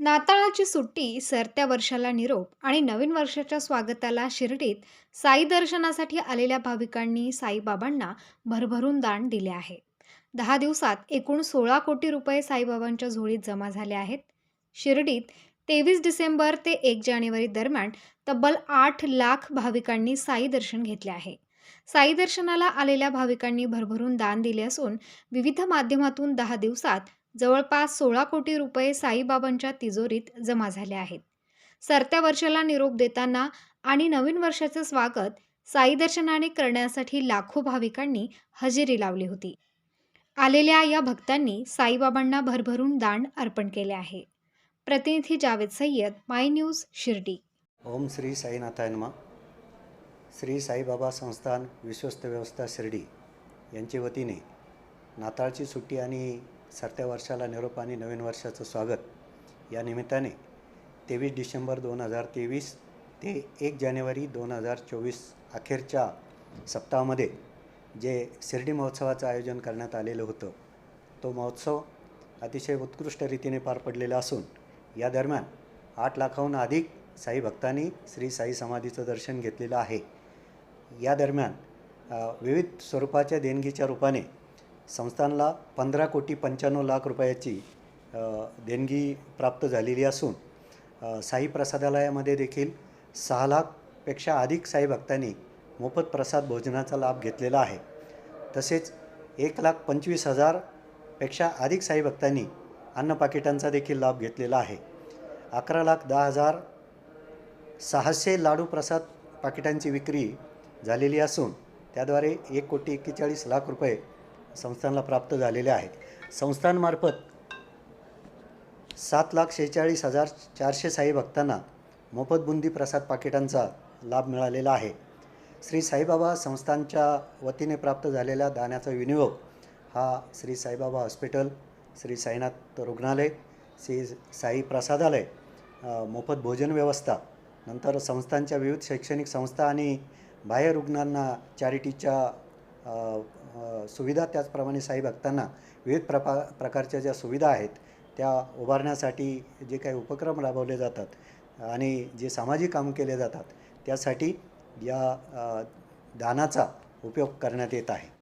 नाताळाची सुट्टी, सरत्या वर्षाला निरोप आणि नवीन वर्षाच्या स्वागताला शिर्डीत साई दर्शनासाठी आलेल्या भाविकांनी साईबाबांना भरभरून दान दिले आहे. दहा दिवसात एकूण सोळा कोटी रुपये साईबाबांच्या झोळीत जमा झाले आहेत. शिर्डीत तेवीस डिसेंबर ते एक जानेवारी दरम्यान तब्बल आठ लाख भाविकांनी साई दर्शन घेतले आहे. साई दर्शनाला आलेल्या भाविकांनी भरभरून दान दिले असून विविध माध्यमातून दहा दिवसात जवळपास सोळा कोटी रुपये साईबाबांच्या तिजोरीत जमा झाले आहेत. सरत्या वर्षाला निरोप देताना आणि नवीन वर्षाचे स्वागत साई दर्शनाने करण्यासाठी लाखो भाविकांनी हजेरी लावली होती. आलेल्या या भक्तांनी साईबाबांना भरभरून दान अर्पण केले आहे. प्रतिनिधी जावेद सय्यद माय न्यूज शिर्डी ओम श्री साईनाथाय नमा श्री साईबाबा संस्थान विश्वस्त व्यवस्था शिर्डी यांच्या वतीने नाताळची सुट्टी आणि सरत्या वर्षाला निरोप आणि नवीन वर्षाचं स्वागत. या निमित्ताने तेवीस डिसेंबर दोन हजार तेवीस ते एक जानेवारी दोन हजार चोवीस अखेरच्या सप्ताहामध्ये जे शिर्डी महोत्सवाचं आयोजन करण्यात आलेलं होतं तो महोत्सव अतिशय उत्कृष्ट रीतीने पार पडलेला असून या दरम्यान आठ लाखाहून अधिक साई भक्तांनी श्री साई समाधीचं दर्शन घेतलेलं आहे. या दरम्यान विविध स्वरूपाच्या देणगीच्या रूपाने संस्थानला पंधरा कोटी पंच्याण्णव लाख रुपयाची देणगी प्राप्त झालेली असून साई प्रसादालयामध्ये देखील सहा लाखपेक्षा अधिक साई भक्तांनी मोफत प्रसाद भोजनाचा लाभ घेतलेला आहे. तसेच एक लाख पंचवीस हजारपेक्षा अधिक साई भक्तांनी अन्न पाकिटांचा देखील लाभ घेतलेला आहे. अकरा लाख दहा हजार सहाशे लाडू प्रसाद पाकिटांची विक्री झालेली असून त्याद्वारे एक कोटी एक्केचाळीस लाख रुपये संस्थानला प्राप्त झालेले आहेत. संस्थांमार्फत सात लाख शेहेचाळीस हजार चारशे साई भक्तांना मोफत बुंदी प्रसाद पाकिटांचा लाभ मिळालेला आहे. श्री साईबाबा संस्थानच्या वतीने प्राप्त झालेल्या दानाचा विनियोग हा श्री साईबाबा हॉस्पिटल श्री साईनाथ रुग्णालय श्री साई प्रसादालय मोफत भोजन व्यवस्था नंतर संस्थांच्या विविध शैक्षणिक संस्था आणि बाह्य रुग्णांना चॅरिटीच्या सुविधा त्याचप्रमाणे साई भक्तांना विविध प्रपा प्रकारच्या ज्या सुविधा आहेत त्या उभारण्यासाठी जे काही उपक्रम राबवले जातात आणि जे सामाजिक काम केले जातात त्यासाठी या दानाचा उपयोग करण्यात येत आहे.